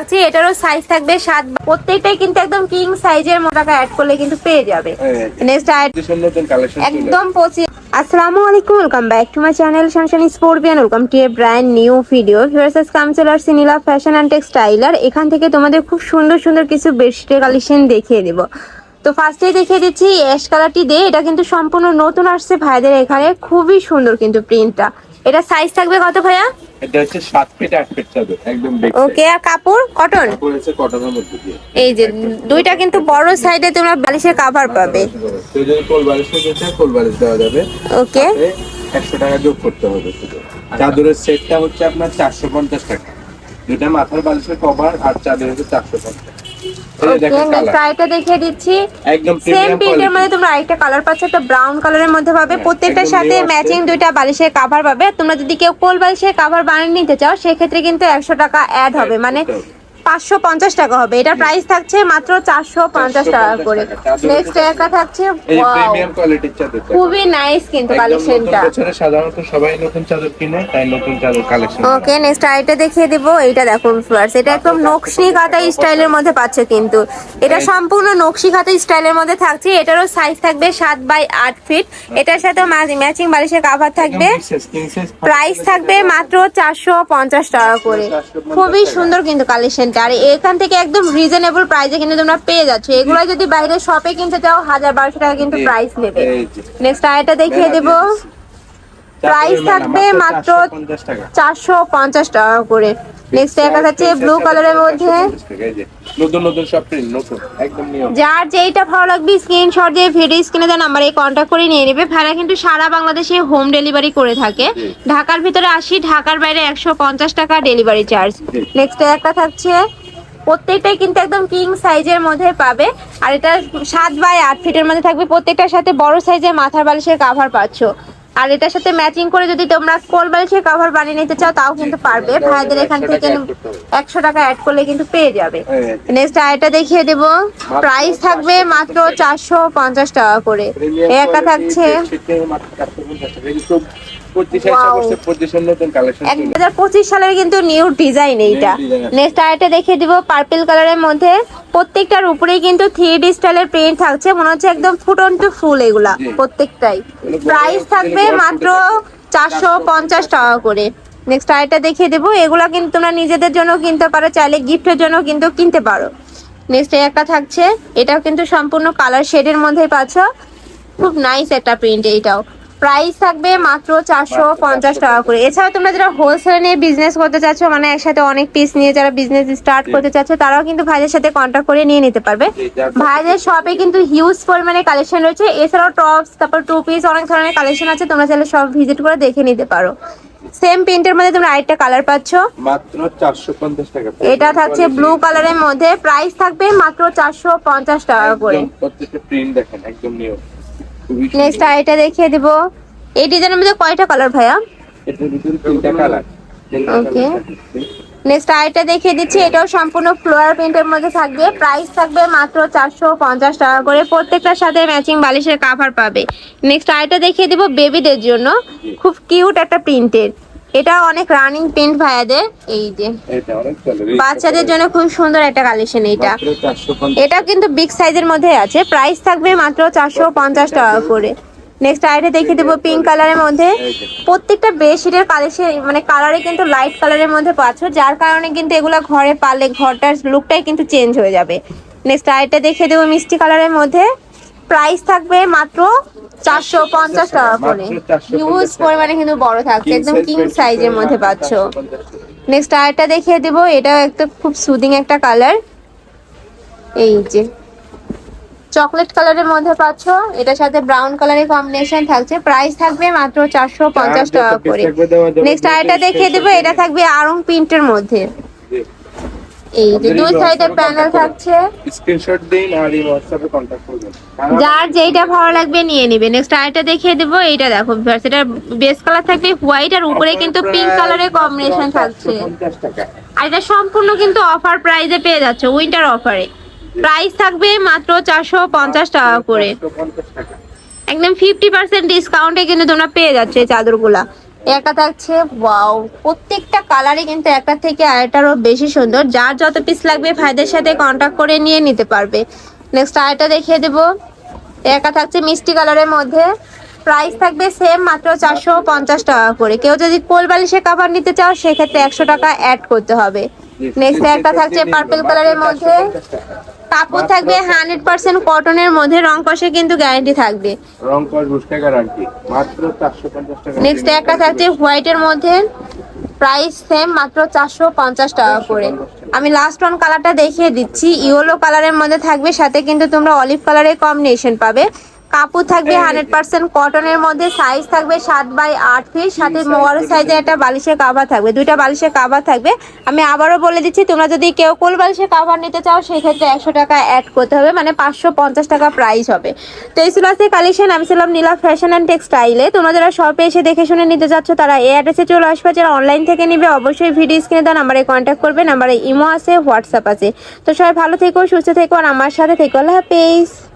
থাকছে এটারও সাইজ থাকবে সাত প্রত্যেকটাই কিন্তু একদম কিং সাইজের মতো টাকা অ্যাড করলে কিন্তু পেয়ে যাবে। নেক্সট ভীষণ একদম পঁচিশ আসসালামু আলাইকুম welcome back to my channel শানশানি Sportian welcome to a brand new video viewers come চলে আসছে নীলা ফ্যাশন অ্যান্ড টেক্সটাইলার এখান থেকে তোমাদের খুব সুন্দর সুন্দর কিছু বেডশিটের কালেকশন দেখিয়ে দেবো। তো ফার্স্টেই দেখিয়ে দিচ্ছি অ্যাশ কালারটি দিয়ে এটা কিন্তু সম্পূর্ণ নতুন আসছে ভাইদের এখানে খুবই সুন্দর কিন্তু প্রিন্টটা এটা সাইজ থাকবে কত ভাইয়া? এটা হচ্ছে 7 ফিট 8 ফিট চাদর একদম ওকে আর কাপড়? কটন কাপড় হচ্ছে কটনের মধ্যে দিয়ে। এই যে দুইটা কিন্তু বড় সাইডে তোমরা বালিশের কভার পাবে। তো যদি কোল বালিশ নিতে চাও কোল বালিশ দেওয়া যাবে। ওকে 100 টাকা যোগ করতে হবে শুধু। চাদরের সেটটা হচ্ছে আপনার 450 টাকা। দুইটা মাথার বালিশের কভার আর চাদরের হচ্ছে 450 কালার পাচ্ছ মধ্যে পাবে। প্রত্যেকটার সাথে ম্যাচিং দুইটা বালিশের কাভার পাবে। তোমরা যদি কেউ কোল বালিশের কাভার বানিয়ে নিতে চাও সেক্ষেত্রে কিন্তু একশো টাকা অ্যাড হবে। মানে পাঁচশো পঞ্চাশ টাকা হবে। এটার প্রাইস থাকছে মাত্র চারশো পঞ্চাশ টাকা করে। নেক্সট একটা থাকছে খুবই নাইস কিন্তু কালেকশনটা সাধারণত সবাই নতুন চাদর কিনে তাই নতুন চাদর কালেকশন ওকে নেক্সট আইটা দেখিয়ে দিব এইটা দেখো ফ্লার্স এটা একদম নকশি কাটা স্টাইলের মধ্যে পাচ্ছে কিন্তু। এটা সম্পূর্ণ নকশি কাটা স্টাইলের মধ্যে থাকছে এটারও সাইজ থাকবে সাত বাই আট ফিট এটার সাথে ম্যাচিং বালিশের কাভার থাকবে। প্রাইস থাকবে মাত্র চারশো পঞ্চাশ টাকা করে। খুবই সুন্দর কিন্তু কালেকশনটা আর এখান থেকে একদম রিজনেবল প্রাইসে কিন্তু তোমরা পেয়ে যাচ্ছ। এগুলো যদি বাইরে শপে কিনতে চাও হাজার বারোশো টাকা কিন্তু প্রাইস নেবে। নেক্সট আয়টা দেখিয়ে দেবো। প্রাইস থাকবে মাত্র চারশো পঞ্চাশ টাকা। করে। নেক্সট দেখা যাচ্ছে ব্লু কালারের মধ্যে। নতুন নতুন সব প্রিন্ট নতুন একদম যার যেইটা ভালো লাগবে স্ক্রিনশট দিয়ে ভিডিও স্ক্রিনে নাম্বারে কন্ট্যাক্ট করে নিয়ে নেবে। ভাড়া কিন্তু সারা বাংলাদেশে হোম ডেলিভারি করে থাকে। ঢাকার ভিতরে আসি ঢাকার বাইরে একশো পঞ্চাশ টাকা ডেলিভারি চার্জ। নেক্সট একটা থাকছে প্রত্যেকটাই কিন্তু একদম কিং সাইজের মধ্যে পাবে। আর এটা সাত বাই আট ফিটের মধ্যে থাকবে। প্রত্যেকটার সাথে বড় সাইজের মাথার বালিশের কাভার পাচ্ছ। আর এটার সাথে ম্যাচিং করে যদি তোমরা কোল বালিশের কাভার বানিয়ে নিতে চাও তাও কিন্তু পারবে। ভাইদের এখান থেকে একশো টাকা অ্যাড করলে কিন্তু পেয়ে যাবে। নেক্সট আইটা দেখিয়ে দেব। প্রাইস থাকবে মাত্র চারশো পঞ্চাশ টাকা করে। থাকছে। এক হাজার পঁচিশ সালের কিন্তু নিউ ডিজাইন এইটা। নেক্সট আইটা দেখিয়ে দিব পার্পল কালারের মধ্যে। প্রত্যেকটার উপরেই কিন্তু থ্রি ডি স্টাইলের প্রিন্ট থাকছে। মনে হচ্ছে একদম ফুটন টু ফুল এগুলা প্রত্যেকটাই। প্রাইস থাকবে মাত্র চারশো পঞ্চাশ টাকা করে। নেক্সট আরেকটা দেখিয়ে দেবো। এগুলা কিন্তু তোমরা নিজেদের জন্য কিনতে পারো চাইলে গিফটের জন্য কিন্তু কিনতে পারো। নেক্সট একটা থাকছে। এটাও কিন্তু সম্পূর্ণ কালার শেডের মধ্যেই পাচ্ছ। খুব নাইস একটা প্রিন্ট এইটাও। প্রাইস থাকবে মাত্র চারশো পঞ্চাশ টাকা করে। এছাড়া তোমরা যারা হোলসেল নিয়ে বিজনেস করতে চাচ্ছ মানে একসাথে অনেক পিস নিয়ে যারা বিজনেস স্টার্ট করতে চাচ্ছ তারাও কিন্তু ভাইদের সাথে কন্ট্যাক্ট করে নিয়ে নিতে পারবে। ভাইদের শপে কিন্তু হিউজ পরিমাণে কালেকশন রয়েছে। এছাড়াও টপস তারপর টু পিস অনেক ধরনের কালেকশন আছে। তোমরা চাইলে সব ভিজিট করে দেখে নিতে পারো। সেম প্রিন্টের মধ্যে তোমরা আরেকটা কালার পাচ্ছ। মাত্র চারশো পঞ্চাশ টাকা। এটা থাকছে ব্লু কালারের মধ্যে। প্রাইস থাকবে মাত্র চারশো পঞ্চাশ টাকা করে। প্রত্যেকটা প্রিন্ট দেখেন একদম সুন্দর। নেক্সট আইটা দেখিয়ে দিব। এই ডিজাইনের মধ্যে কয়টা কালার ভাইয়া? তিনটা কালার ওকে নেক্সট আইটা দেখিয়ে দিচ্ছি এটাও সম্পূর্ণ ফ্লোয়ার প্রিন্টের মধ্যে থাকবে। প্রাইস থাকবে মাত্র চারশো পঞ্চাশ টাকা করে। প্রত্যেকটার সাথে ম্যাচিং বালিশের কাভার পাবে। নেক্সট আইটা দেখিয়ে দিব বেবিদের জন্য। খুব কিউট একটা প্রিন্টের এটা অনেক রানিং প্রিন্ট ভাইয়াদের। এই যে। বাচ্চাদের জন্য খুব সুন্দর একটা কালেকশন এটা। এটা কিন্তু বিগ সাইজের মধ্যে আছে। প্রাইস থাকবে মাত্র চারশো পঞ্চাশ টাকা করে। নেক্সট আইটা দেখিয়ে দেবো পিঙ্ক কালারের মধ্যে। প্রত্যেকটা বেডশিটের কালেকশন মানে কালারে কিন্তু লাইট কালারের মধ্যে পাচ্ছ যার কারণে কিন্তু এগুলো ঘরে পারলে ঘরটার লুকটাই কিন্তু চেঞ্জ হয়ে যাবে। নেক্সট আইটা দেখিয়ে দেবো মিষ্টি কালারের মধ্যে। প্রাইস থাকবে মাত্র চারশো পঞ্চাশ টাকা করে। হিউজ পরিমাণে কিন্তু বড় থাকছে একদম কিং সাইজের মধ্যে পাচ্ছ। নেক্সট আরেকটা দেখিয়ে দেব এটাও একটা খুব সুদিং একটা কালার এই যে চকলেট কালারের মধ্যে পাচ্ছ এটার সাথে ব্রাউন কালারের কম্বিনেশন থাকছে। প্রাইস থাকবে মাত্র চারশো পঞ্চাশ টাকা করে। নেক্সট আরেকটা দেখিয়ে দেবো এটা থাকবে আরং প্রিন্টের মধ্যে। এই যে দুই সাইডের প্যানেল থাকছে। স্ক্রিনশট দিন আর এই হোয়াটসঅ্যাপে কন্ট্যাক্ট করবেন। যার যেইটা ভালো লাগবে নিয়ে নিবে। নেক্সট আরেকটা দেখিয়ে দেবো এইটা দেখো ভিউয়ার্স, এটার বেস কালার থাকবে হোয়াইট আর উপরে কিন্তু পিঙ্ক কালারের কম্বিনেশন থাকছে। আর এটা সম্পূর্ণ কিন্তু অফার প্রাইসে পেয়ে যাচ্ছে উইন্টার অফারে প্রাইস থাকবে মাত্র চারশো পঞ্চাশ টাকা করে। একদম ফিফটি পার্সেন্ট ডিসকাউন্টে কিন্তু তোমরা পেয়ে যাচ্ছে এই চাদরগুলা। একটা থাকছে ওয়াও প্রত্যেকটা কালারই কিন্তু একটা থেকে আরেকটারও বেশি সুন্দর। যার যত পিস লাগবে ভাইদের সাথে কন্ট্যাক্ট করে নিয়ে নিতে পারবে। নেক্সট আরেকটা দেখিয়ে দেবো। একটা থাকছে মিষ্টি কালারের মধ্যে। প্রাইস থাকবে সেম মাত্র চারশো পঞ্চাশ টাকা করে। কেউ যদি কোল বালিশের কাভার নিতে চাও, সেক্ষেত্রে একশো টাকা অ্যাড করতে হবে। নেক্সট একটা থাকছে পার্পল কালারের মধ্যে। কাপড় থাকবে হান্ড্রেড পার্সেন্ট কটনের মধ্যে রং কষে কিন্তু গ্যারান্টি থাকবে। রং কষ বুঝতে গ্যারান্টি মাত্র চারশো পঞ্চাশ টাকা। নেক্সট একটা থাকছে হোয়াইটের মধ্যে প্রাইস সেম মাত্র চারশো পঞ্চাশ টাকা করে। আমি লাস্ট ওয়ান কালারটা দেখিয়ে দিচ্ছি। ইয়েলো কালারের মধ্যে থাকবে সাথে কিন্তু তোমরা অলিভ কালারের কম্বিনেশন পাবে। কাপড় থাকবে হান্ড্রেড পার্সেন্ট কটনের মধ্যে সাইজ থাকবে সাত বাই আট ফিট সাথে বড় সাইজের একটা বালিশের কাভার থাকবে। দুইটা বালিশের কাভার থাকবে। আমি আবারও বলে দিচ্ছি তোমরা যদি কেউ কোল বালিশের কাভার নিতে চাও সেক্ষেত্রে একশো টাকা অ্যাড করতে হবে মানে পাঁচশো পঞ্চাশ টাকা প্রাইস হবে। তো এই ছিল আজকে কালেকশন আমি ছিলাম নীলা ফ্যাশন অ্যান্ড টেক্সটাইলে তোমরা যারা শপে এসে দেখে শুনে নিতে যাচ্ছ তারা এই অ্যাড্রেসে চলে আসবে। যারা অনলাইন থেকে নিবে অবশ্যই ভিডিও স্ক্রিনে দেওয়া নাম্বারে কন্ট্যাক্ট করবে। নাম্বারে ইমো আছে হোয়াটসঅ্যাপ আছে। তো সবাই ভালো থেকো সুস্থ থেকো আর আমার সাথে থেকো। আল্লাহ হাফেজ।